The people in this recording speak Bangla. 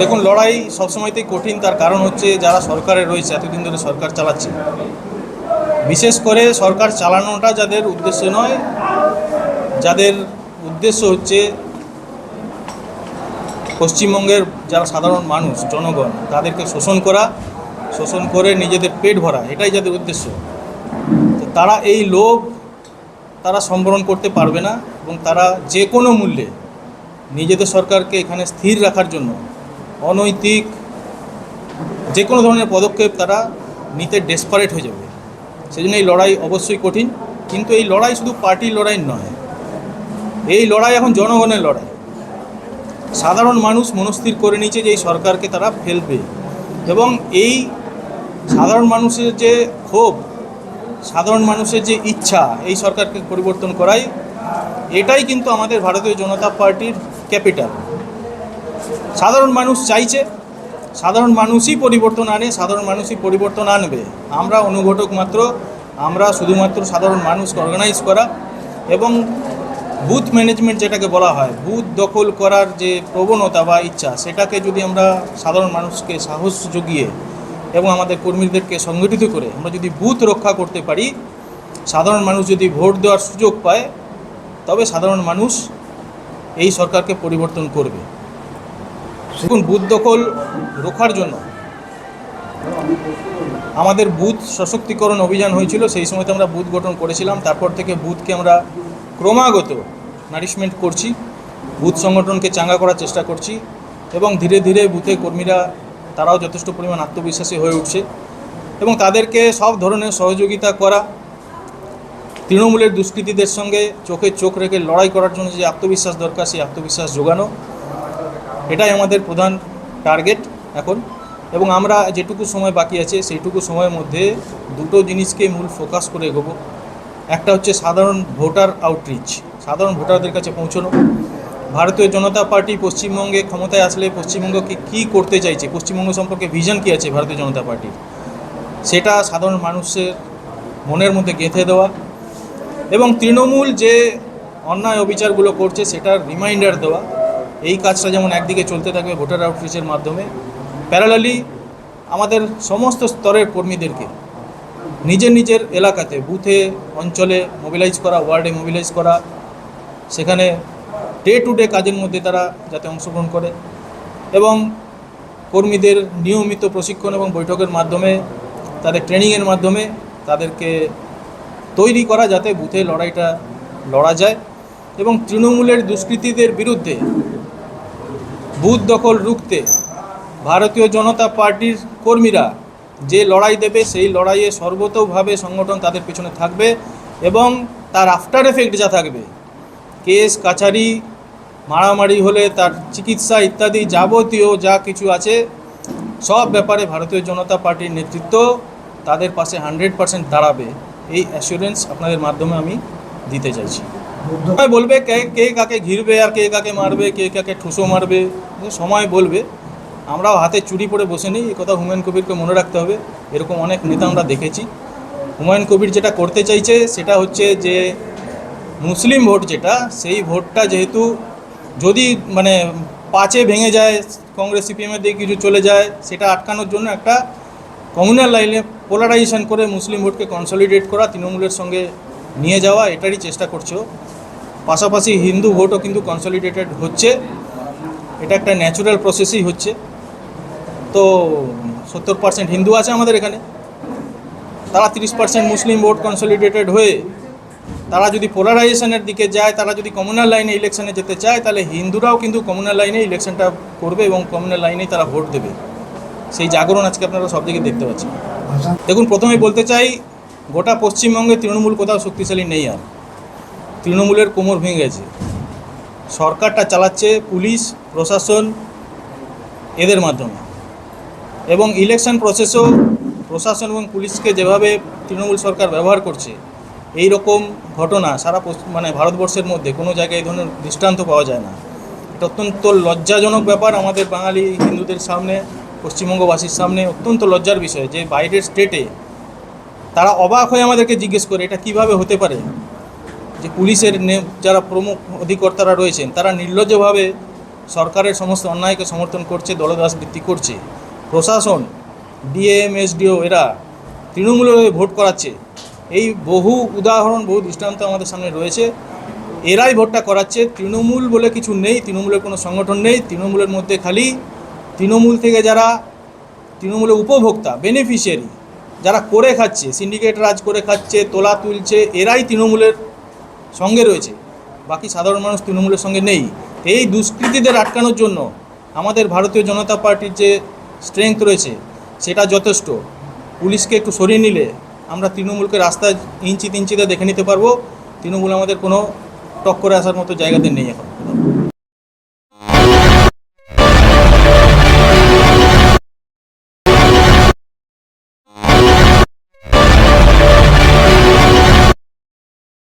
দেখুন, লড়াই সবসময়তেই কঠিন। তার কারণ হচ্ছে যারা সরকারে রয়েছে, এতদিন ধরে সরকার চালাচ্ছে। বিশেষ করে সরকার চালানোটা যাদের উদ্দেশ্য নয়, যাদের উদ্দেশ্য হচ্ছে পশ্চিমবঙ্গের যারা সাধারণ মানুষ, জনগণ, তাদেরকে শোষণ করা, শোষণ করে নিজেদের পেট ভরা, এটাই যাদের উদ্দেশ্য। তো তারা এই লোভ তারা সম্বরণ করতে পারবে না এবং তারা যে কোনো মূল্যে নিজেদের সরকারকে এখানে স্থির রাখার জন্য অনৈতিক, যে কোনো ধরনের পদক্ষেপ তারা নিতে ডেসপারেট হয়ে যাবে। সেজন্য এই লড়াই অবশ্যই কঠিন, কিন্তু এই লড়াই শুধু পার্টির লড়াই নয়, এই লড়াই এখন জনগণের লড়াই। সাধারণ মানুষ মনস্থির করে নিয়েছে যে এই সরকারকে তারা ফেলবে এবং এই সাধারণ মানুষের যে ক্ষোভ, সাধারণ মানুষের যে ইচ্ছা এই সরকারকে পরিবর্তন করাই, এটাই কিন্তু আমাদের ভারতীয় জনতা পার্টির ক্যাপিটাল। সাধারণ মানুষ চাইছে, সাধারণ মানুষই পরিবর্তন আনে, সাধারণ মানুষই পরিবর্তন আনবে। আমরা অনুঘটক মাত্র, আমরা শুধুমাত্র সাধারণ মানুষকে অর্গানাইজ করা এবং বুথ ম্যানেজমেন্ট যেটাকে বলা হয়, বুথ দখল করার যে প্রবণতা বা ইচ্ছা, সেটাকে যদি আমরা সাধারণ মানুষকে সাহস জুগিয়ে এবং আমাদের কর্মীদেরকে সংগঠিত করে আমরা যদি বুথ রক্ষা করতে পারি, সাধারণ মানুষ যদি ভোট দেওয়ার সুযোগ পায়, তবে সাধারণ মানুষ এই সরকারকে পরিবর্তন করবে। দেখুন বুথ দখল রোখার জন্য। আমাদের বুথ সশক্তিকরণ অভিযান হয়েছিল, সেই সময় তো আমরা বুথ গঠন করেছিলাম। তারপর থেকে বুথকে আমরা ক্রমাগত নারিশমেন্ট করছি, বুথ সংগঠনকে চাঙ্গা করার চেষ্টা করছি এবং ধীরে ধীরে বুথে কর্মীরা, তারাও যথেষ্ট পরিমাণ আত্মবিশ্বাসী হয়ে উঠছে এবং তাদেরকে সব ধরনের সহযোগিতা করা, তৃণমূলের দুষ্কৃতীদের সঙ্গে চোখে চোখ রেখে লড়াই করার জন্য যে আত্মবিশ্বাস দরকার, সেই আত্মবিশ্বাস যোগানো এটাই আমাদের প্রধান টার্গেট এখন। এবং আমরা যেটুকু সময় বাকি আছে, সেইটুকু সময়ের মধ্যে দুটো জিনিসকে মূল ফোকাস করে এগোবো। একটা হচ্ছে সাধারণ ভোটার আউটরিচ সাধারণ ভোটারদের কাছে পৌঁছানো। ভারতীয় জনতা পার্টি পশ্চিমবঙ্গে ক্ষমতায় আসলে পশ্চিমবঙ্গকে কী করতে চাইছে, পশ্চিমবঙ্গ সম্পর্কে ভিশন কী আছে ভারতীয় জনতা পার্টির? সেটা সাধারণ মানুষের মনের মধ্যে গেঁথে দেওয়া। এবং তৃণমূল যে অন্যায় অবিচারগুলো করছে, সেটার রিমাইন্ডার দেওয়া। এই কাজটা যেমন একদিকে চলতে থাকবে ভোটার আউটরিচের মাধ্যমে প্যারালালি আমাদের সমস্ত স্তরের কর্মীদেরকে নিজের নিজের এলাকাতে বুথে অঞ্চলে মোবিলাইজ করা ওয়ার্ডে মোবিলাইজ করা, সেখানে ডে টু ডে কাজের মধ্যে তারা যাতে অংশগ্রহণ করে এবং কর্মীদের নিয়মিত প্রশিক্ষণ এবং বৈঠকের মাধ্যমে, তাদের ট্রেনিংয়ের মাধ্যমে তাদেরকে তৈরি করা যাতে বুথে লড়াইটা লড়া যায় এবং তৃণমূলের দুষ্কৃতীদের বিরুদ্ধে বুথ দখল রুখতে ভারতীয় জনতা পার্টির কর্মীরা যে লড়াই দেবে, সেই লড়াইয়ে সর্বতোভাবে সংগঠন তাদের পেছনে থাকবে এবং তার আফটার এফেক্ট যা থাকবে, কেস, কাছারি, মারামারি হলে তার চিকিৎসা ইত্যাদি যাবতীয় যা কিছু আছে, সব ব্যাপারে ভারতীয় জনতা পার্টির নেতৃত্ব তাদের পাশে হান্ড্রেড পার্সেন্ট দাঁড়াবে। এই অ্যাসুরেন্স আপনাদের মাধ্যমে আমি দিতে চাইছি। সময় বলবে কে কে কাকে ঘিরবে আর কে কাকে মারবে, কে কাকে ঠুসো মারবে সময় বলবে। আমরাও হাতে চুরি পরে বসে নিই এই কথা হুমায়ুন কবিরকে মনে রাখতে হবে। এরকম অনেক নেতা আমরা দেখেছি। হুমায়ুন কবির যেটা করতে চাইছে, সেটা হচ্ছে যে মুসলিম ভোট যেটা, সেই ভোটটা যেহেতু যদি মানে পাঁচে ভেঙে যায়, কংগ্রেস সিপিএমের দিকে কিছু চলে যায়, সেটা আটকানোর জন্য একটা কমিউনাল লাইনে পোলারাইজেশন করে মুসলিম ভোটকে কনসলিডেট করা, তৃণমূলের সঙ্গে নিয়ে যাওয়া, এটারই চেষ্টা করছে। পাশাপাশি হিন্দু ভোটও কিন্তু কনসলিডেটেড হচ্ছে। এটা একটা ন্যাচুরাল প্রসেসই হচ্ছে। তো সত্তর পার্সেন্ট হিন্দু আছে আমাদের এখানে। তারা তিরিশ পার্সেন্ট মুসলিম ভোট কনসলিডেটেড হয়ে তারা যদি পোলারাইজেশনের দিকে যায়, তারা যদি কমিউনাল লাইনে ইলেকশনে যেতে চায়, তাহলে হিন্দুরাও কিন্তু কমিউনাল লাইনে ইলেকশনটা করবে এবং কমিউনাল লাইনেই তারা ভোট দেবে। সেই জাগরণ আজকে আপনারা সব দিকে দেখতে পাচ্ছেন। দেখুন প্রথমেই বলতে চাই, গোটা পশ্চিমবঙ্গে তৃণমূল কোথাও শক্তিশালী নেই আর। তৃণমূলের কোমর ভেঙে গেছে। সরকারটা চালাচ্ছে পুলিশ, প্রশাসন, এদের মাধ্যমে। এবং ইলেকশন প্রসেসও প্রশাসন এবং পুলিশকে যেভাবে তৃণমূল সরকার ব্যবহার করছে এই রকম ঘটনা সারা মানে ভারতবর্ষের মধ্যে কোনো জায়গায় এই ধরনের দৃষ্টান্ত পাওয়া যায় না। এটা অত্যন্ত লজ্জাজনক ব্যাপার আমাদের বাঙালি হিন্দুদের সামনে, পশ্চিমবঙ্গবাসীর সামনে, অত্যন্ত লজ্জার বিষয় যে বাইরের স্টেটে তারা অবাক হয়ে আমাদেরকে জিজ্ঞেস করে, এটা কীভাবে হতে পারে? যে পুলিশের যারা প্রমুখ অধিকর্তারা রয়েছেন, তারা নির্লজ্জভাবে সরকারের সমস্ত অন্যায়কে সমর্থন করছে, দলদাস বৃত্তি করছে। প্রশাসন ডিএম এসডিও এরা তৃণমূলভাবে ভোট করাচ্ছে। এই বহু উদাহরণ, বহু দৃষ্টান্ত আমাদের সামনে রয়েছে। এরাই ভোটটা করাচ্ছে। তৃণমূল বলে কিছু নেই, তৃণমূলের কোনো সংগঠন নেই। তৃণমূলের মধ্যে খালি তৃণমূল থেকে যারা তৃণমূলের উপভোক্তা বেনিফিশিয়ারি যারা করে খাচ্ছে সিন্ডিকেট রাজ করে খাচ্ছে, তোলা তুলছে, এরাই তৃণমূলের সঙ্গে রয়েছে। বাকি সাধারণ মানুষ তৃণমূলের সঙ্গে নেই। এই দুষ্কৃতীদের আটকানোর জন্য আমাদের ভারতীয় জনতা পার্টির যে স্ট্রেংথ রয়েছে, সেটা যথেষ্ট। পুলিশকে একটু সরিয়ে নিলে আমরা তৃণমূলকে রাস্তায় ইঞ্চি তিঞ্চিতে দেখে নিতে পারব। তৃণমূল আমাদের কোনো টক্করে আসার মতো জায়গাতে নেই এখন।